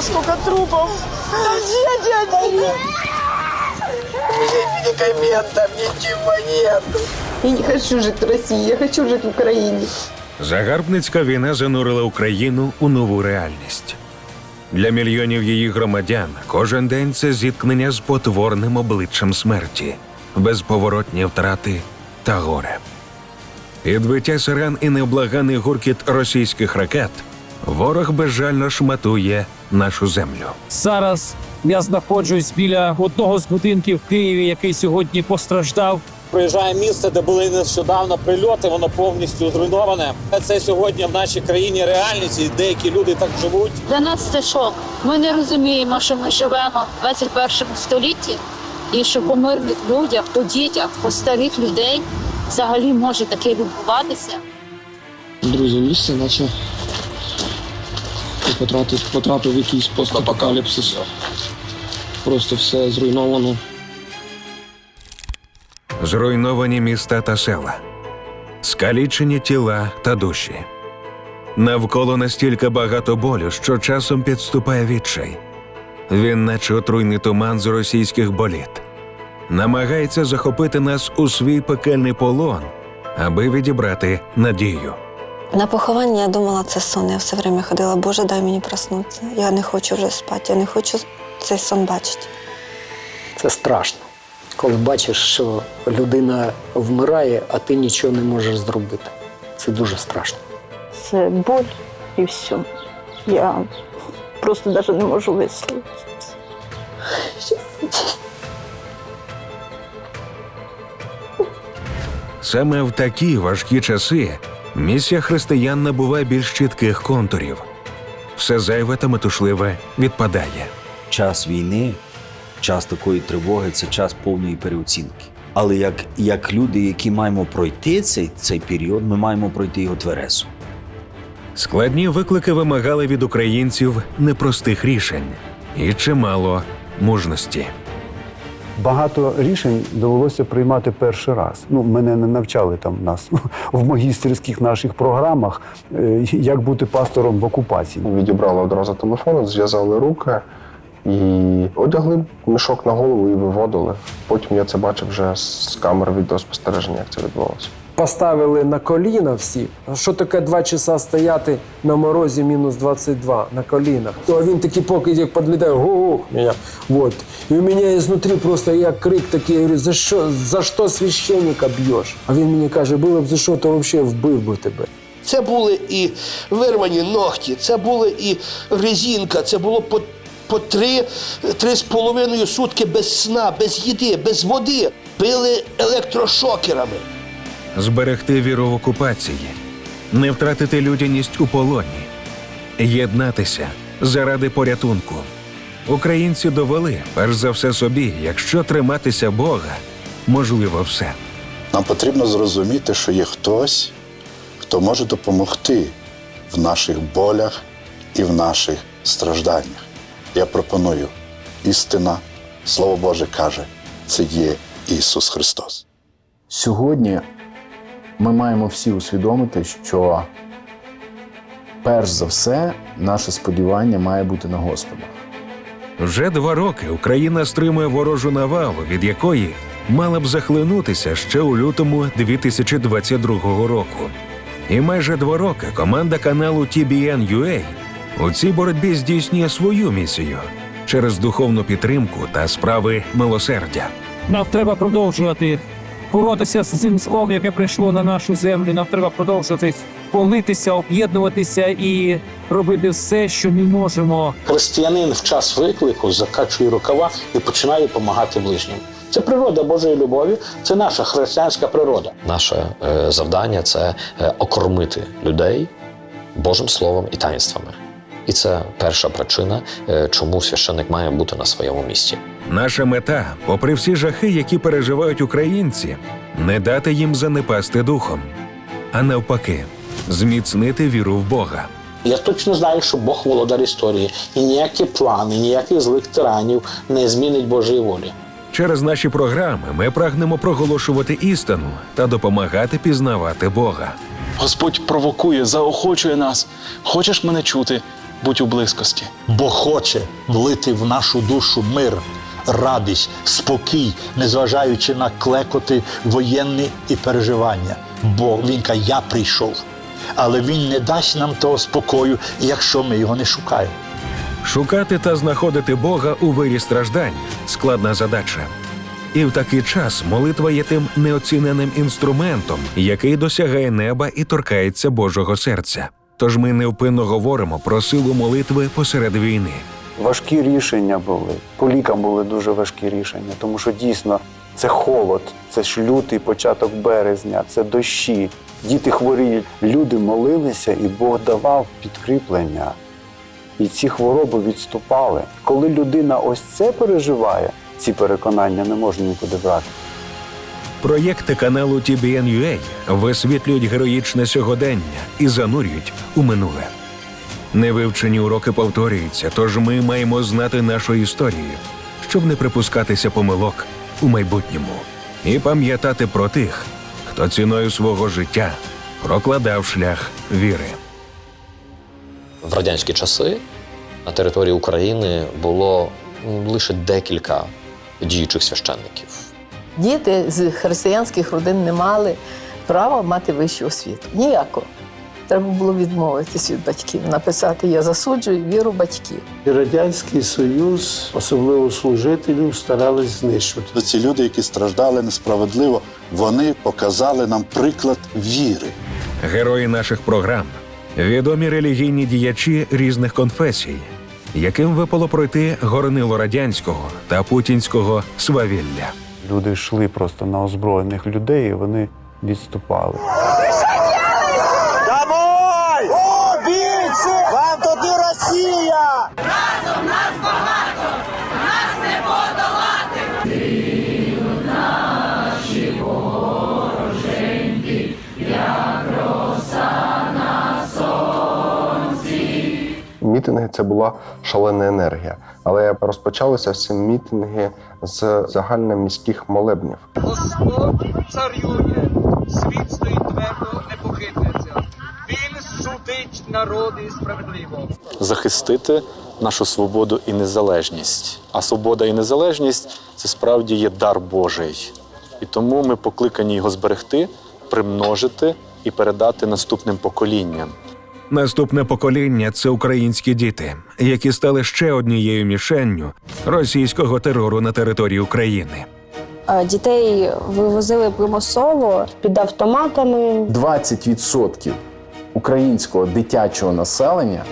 Мама, сколько трупов! Там дети! Медикаментов ничего нет! Я не хочу жить в России, я хочу жить в Украине. Загарбницька війна занурила Україну у нову реальність. Для мільйонів її громадян кожен день це зіткнення з потворним обличчям смерті, безповоротні втрати та горе. Підбиття сирен і невблаганий гуркіт російських ракет ворог безжально шматує нашу землю. Зараз я знаходжусь біля одного з будинків в Києві, який сьогодні постраждав. Проїжджає місце, де були нещодавно прильоти, воно повністю зруйноване. Це сьогодні в нашій країні реальність, і деякі люди так живуть. Для нас це шок. Ми не розуміємо, що ми живемо в 21 столітті, і що по мирних людях, по дітях, по старих людей взагалі може таке відбуватися. Друзі, місце, наче потрапив, потрапив в якийсь постапокаліпсис. Просто все зруйновано. Зруйновані міста та села, скалічені тіла та душі. Навколо настільки багато болю, що часом підступає відчай. Він, наче отруйний туман з російських боліт, намагається захопити нас у свій пекельний полон, аби відібрати надію. На поховання я думала, це сон. Я все время ходила, Боже, дай мені проснутися. Я не хочу вже спати, я не хочу цей сон бачити. Це страшно. Коли бачиш, що людина вмирає, а ти нічого не можеш зробити. Це дуже страшно. Це боль і все. Я просто навіть не можу висловити. Саме в такі важкі часи місія християн набуває більш чітких контурів. Все зайве та метушливе відпадає. час війни, час такої тривоги це час повної переоцінки. Але як, як люди, які маємо пройти цей, цей період, ми маємо пройти його тверезо. Складні виклики вимагали від українців непростих рішень і чимало мужності. Багато рішень довелося приймати перший раз. Ну, мене не навчали там нас в магістерських наших програмах, е, як бути пастором в окупації. Відібрали одразу телефон, зв'язали руки і одягли мішок на голову і виводили. Потім я це бачив вже з камер відеоспостереження, як це відбувалося. Поставили на коліна всі. Що таке два часа стояти на морозі мінус 22 на колінах? То він такий поки як підлітає, гу мене. Вот. І у мене ізнутрі просто як крик такий, я говорю, за що, за що священника б'єш? А він мені каже, було б за що, то взагалі вбив би тебе. Це були і вирвані ногті, це були і резинка, це було по, по три, три з половиною сутки без сна, без їди, без води. Били електрошокерами. Зберегти віру в окупації, не втратити людяність у полоні, єднатися заради порятунку. Українці довели, перш за все собі, якщо триматися Бога, можливо все. Нам потрібно зрозуміти, що є хтось, хто може допомогти в наших болях і в наших стражданнях. Я пропоную істина, Слово Боже каже, це є Ісус Христос. Сьогодні ми маємо всі усвідомити, що перш за все наше сподівання має бути на Господа. Вже два роки Україна стримує ворожу навалу, від якої мала б захлинутися ще у лютому 2022 року. І майже два роки команда каналу TBN.UA у цій боротьбі здійснює свою місію через духовну підтримку та справи милосердя. Нам треба продовжувати боротися з цим злом, яке прийшло на нашу землю. Нам треба продовжувати молитися, об'єднуватися і робити все, що ми можемо. Християнин в час виклику закачує рукава і починає допомагати ближнім. Це природа Божої любові, це наша християнська природа. Наше е, завдання це е, окормити людей Божим Словом і таїнствами. І це перша причина, е, чому священник має бути на своєму місці. Наша мета, попри всі жахи, які переживають українці, не дати їм занепасти духом, а навпаки, зміцнити віру в Бога. Я точно знаю, що Бог володар історії, і ніякі плани, ніяких злих тиранів не змінить Божої волі. Через наші програми ми прагнемо проголошувати істину та допомагати пізнавати Бога. Господь провокує, заохочує нас. Хочеш мене чути? Будь у близькості. бо хоче влити в нашу душу мир, радість, спокій, незважаючи на клекоти воєнні і переживання. Бо він каже, я прийшов. Але він не дасть нам того спокою, якщо ми його не шукаємо. Шукати та знаходити Бога у вирі страждань складна задача. І в такий час молитва є тим неоціненим інструментом, який досягає неба і торкається Божого серця. Тож ми невпинно говоримо про силу молитви посеред війни. Важкі рішення були. По лікам були дуже важкі рішення, тому що дійсно це холод, це ж лютий початок березня, це дощі. Діти хворіють. Люди молилися, і Бог давав підкріплення. І ці хвороби відступали. Коли людина ось це переживає, ці переконання не можна нікуди брати. Проєкти каналу TBN.UA висвітлюють героїчне сьогодення і занурюють у минуле. Невивчені уроки повторюються, тож ми маємо знати нашу історію, щоб не припускатися помилок у майбутньому і пам'ятати про тих, хто ціною свого життя прокладав шлях віри. В радянські часи на території України було лише декілька діючих священників. Діти з християнських родин не мали права мати вищу освіту. Ніякого. Треба було відмовитись від батьків, написати Я засуджую віру батьків. І Радянський Союз, особливо служителів, старались знищувати. Ці люди, які страждали несправедливо, вони показали нам приклад віри. Герої наших програм відомі релігійні діячі різних конфесій, яким випало пройти горнило радянського та путінського свавілля. Люди йшли просто на озброєних людей, і вони відступали. Домой! О, бійці! Вам Росія! Разом нас багато! Нас не подолати! Наші вороженьки, як роса на сонці. Мітинги це була шалена енергія. Але розпочалися всі мітинги з загальноміських молебнів. Господь царює, світ стоїть твердо, не похитнеться. Він судить народи справедливо. захистити нашу свободу і незалежність. А свобода і незалежність це справді є дар Божий. І тому ми покликані його зберегти, примножити і передати наступним поколінням. Наступне покоління це українські діти, які стали ще однією мішенню російського терору на території України. Дітей вивозили примусово під автоматами. 20% українського дитячого населення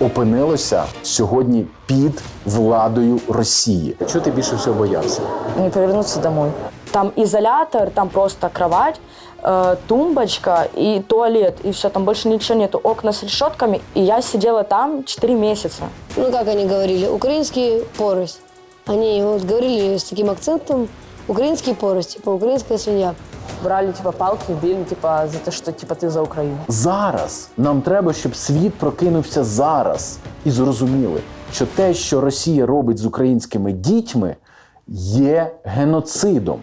опинилося сьогодні під владою Росії. Чого ти більше всього боявся? Не повернуться домой. Там изолятор, там просто кровать, э, тумбочка и туалет, и все, там больше ничего нету. Окна с решетками, и я сидела там 4 месяца. Ну, как они говорили, украинский порость. Они вот говорили с таким акцентом, украинский порость, типа украинская свинья. Брали типа палки, били типа за то, что типа ты за Украину. Зараз нам треба, щоб світ прокинувся зараз і зрозуміли, що те, що Росія робить з українськими дітьми, є геноцидом.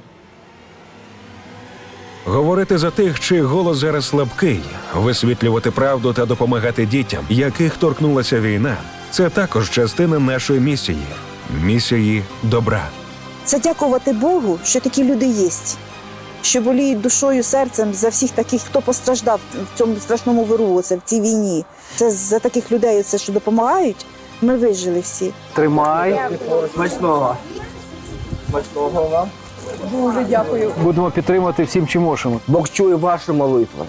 Говорити за тих, чий голос зараз слабкий, висвітлювати правду та допомагати дітям, яких торкнулася війна, це також частина нашої місії місії добра. Це дякувати Богу, що такі люди є, що боліють душою, серцем за всіх таких, хто постраждав в цьому страшному виру, це в цій війні. Це за таких людей, це що допомагають. Ми вижили всі. Тримай. Смачного. Смачного вам. Дуже дякую. Будемо підтримувати всім, чим можемо. Бог чує ваші молитви.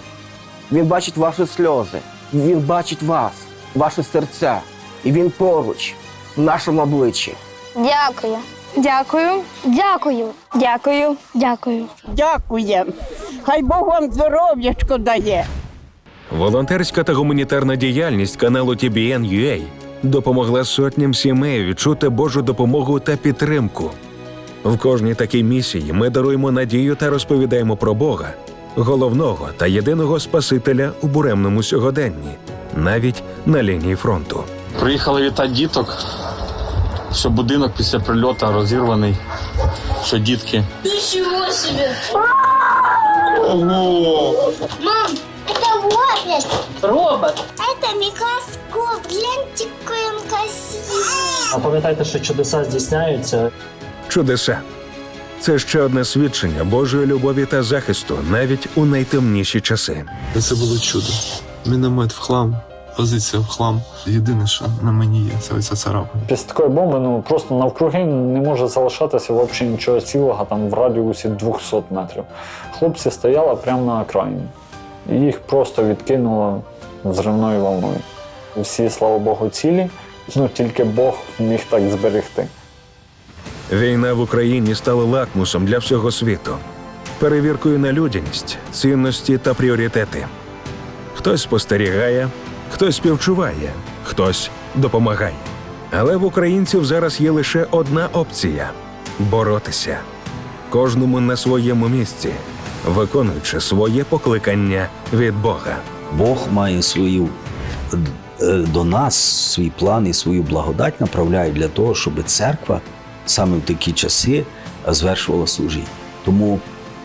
Він бачить ваші сльози. Він бачить вас, ваші серця. І він поруч, в нашому обличчі. Дякую. Дякую. Дякую. Дякую. Дякую. Дякуємо. Хай Бог вам здоров'ячко дає. Волонтерська та гуманітарна діяльність каналу TBN.UA допомогла сотням сімей відчути Божу допомогу та підтримку. В кожній такій місії ми даруємо надію та розповідаємо про Бога, головного та єдиного Спасителя у буремному сьогоденні, навіть на лінії фронту. Приїхали вітати діток, що будинок після прильоту розірваний, що дітки. Ничего себе! Ого! Мам, Это робот. Робот. Это микроскоп. Гляньте, какой он красивый. А пам'ятайте, що чудеса здійсняються. Чудеса. Це ще одне свідчення Божої любові та захисту навіть у найтемніші часи. Це було чудо. Міномет в хлам, позиція в хлам. Єдине, що на мені є, це оця царапина. Після такої бомби ну просто навкруги не може залишатися взагалі нічого цілого там в радіусі 200 метрів. Хлопці стояли прямо на окраїні. І їх просто відкинуло зривною волною. Всі, слава Богу, цілі, ну тільки Бог міг так зберегти. Війна в Україні стала лакмусом для всього світу, перевіркою на людяність, цінності та пріоритети. Хтось спостерігає, хтось співчуває, хтось допомагає. Але в українців зараз є лише одна опція боротися. Кожному на своєму місці, виконуючи своє покликання від Бога. Бог має свою е, до нас свій план і свою благодать направляє для того, щоб церква саме в такі часи звершувала служіння. Тому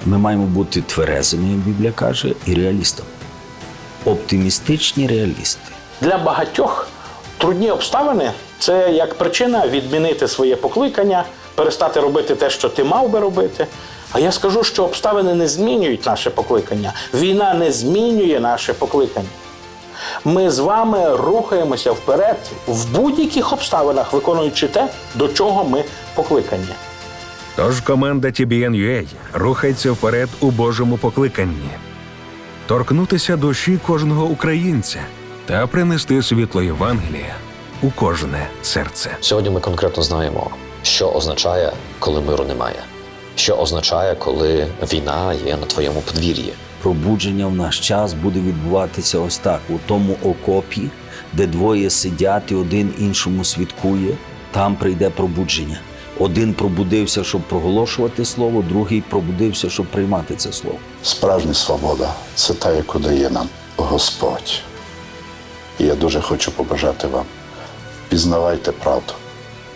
ми маємо бути тверезими, як Біблія каже, і реалістами. Оптимістичні реалісти. Для багатьох трудні обставини це як причина відмінити своє покликання, перестати робити те, що ти мав би робити. А я скажу, що обставини не змінюють наше покликання. Війна не змінює наше покликання. Ми з вами рухаємося вперед в будь-яких обставинах, виконуючи те, до чого ми покликані. Тож команда TBN.UA рухається вперед у Божому покликанні. Торкнутися душі кожного українця та принести світло Євангелія у кожне серце. Сьогодні ми конкретно знаємо, що означає, коли миру немає, що означає, коли війна є на твоєму подвір'ї. Пробудження в наш час буде відбуватися ось так: у тому окопі, де двоє сидять і один іншому свідкує, там прийде пробудження. Один пробудився, щоб проголошувати слово, другий пробудився, щоб приймати це слово. Справжня свобода це та, яку дає нам Господь. І я дуже хочу побажати вам: пізнавайте правду,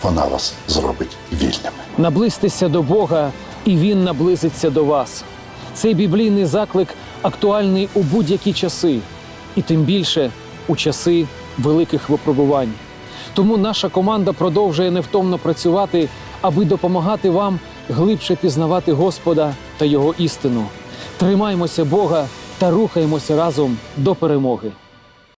вона вас зробить вільними. Наблизьтеся до Бога, і Він наблизиться до вас. Цей біблійний заклик актуальний у будь-які часи, і тим більше у часи великих випробувань. Тому наша команда продовжує невтомно працювати, аби допомагати вам глибше пізнавати Господа та Його істину. Тримаймося Бога та рухаємося разом до перемоги.